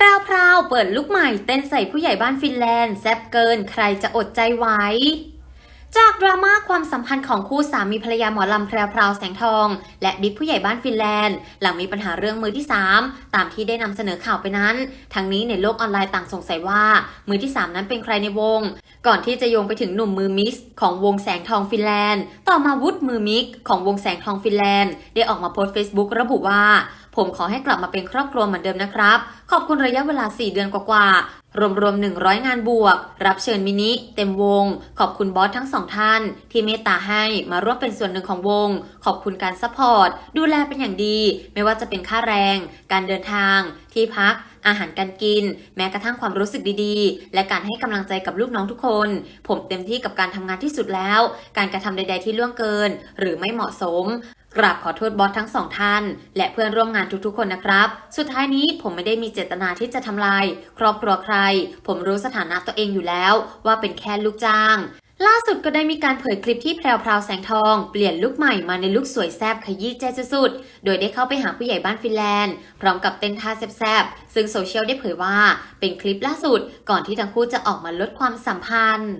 พราวพราวเปิดลุกใหม่เต้นใส่ผู้ใหญ่บ้านฟินแลนด์แซ่บเกินใครจะอดใจไหวจากดราม่าความสัมพันธ์ของคู่สามีภรรยาหมอลำแพรวพราวแสงทอง และบิ๊กผู้ใหญ่บ้านฟินแลนด์ หลังมีปัญหาเรื่องมือที่ 3 ตามที่ได้นำเสนอข่าวไปนั้น ทั้งนี้ในโลกออนไลน์ต่างสงสัยว่า มือที่ 3 นั้นเป็นใครในวง ก่อนที่จะโยงไปถึงหนุ่มมือมิกของวงแสงทองฟินแลนด์ ต่อมาวุฒิมือมิกของวงแสงทองฟินแลนด์ ได้ออกมาโพสต์ Facebook ระบุว่า ผมขอให้กลับมาเป็นครอบครัวเหมือนเดิมนะครับ ขอบคุณระยะเวลา 4 เดือนกว่าๆ รวมๆ 100 งานบวก รับเชิญมินิ เต็มวง ขอบคุณบอสทั้งสองท่าน ที่เมตตาให้มาร่วมเป็นส่วนหนึ่งของวง ขอบคุณการซัพพอร์ต ดูแลเป็นอย่างดี ไม่ว่าจะเป็นค่าแรง การเดินทาง ที่พักอาหารการกิน แม้กระทั่งความรู้สึกดีๆ และการให้กำลังใจกับลูกน้องทุกคน ผมเต็มที่กับการทำงานที่สุดแล้ว การกระทำใด ๆ ที่ล่วงเกิน หรือไม่เหมาะสม กราบขอโทษบอสทั้งสองท่าน และเพื่อนร่วมงานทุกๆคนนะครับ สุดท้ายนี้ผมไม่ได้มีเจตนาที่จะทำลาย ครอบครัวใคร ผมรู้สถานะตัวเองอยู่แล้ว ว่าเป็นแค่ลูกจ้าง ล่าสุดก็ได้มีการเผยคลิปที่แพรวพราวแสงทอง เปลี่ยนลุคใหม่มาในลุคสวยแซบขยี้ใจสุดๆ โดยได้เข้าไปหาผู้ใหญ่บ้านฟินแลนด์ พร้อมกับเต้นท่าแซบๆ ซึ่งโซเชียลได้เผยว่าเป็นคลิปล่าสุดก่อนที่ทั้งคู่จะออกมาลดความสัมพันธ์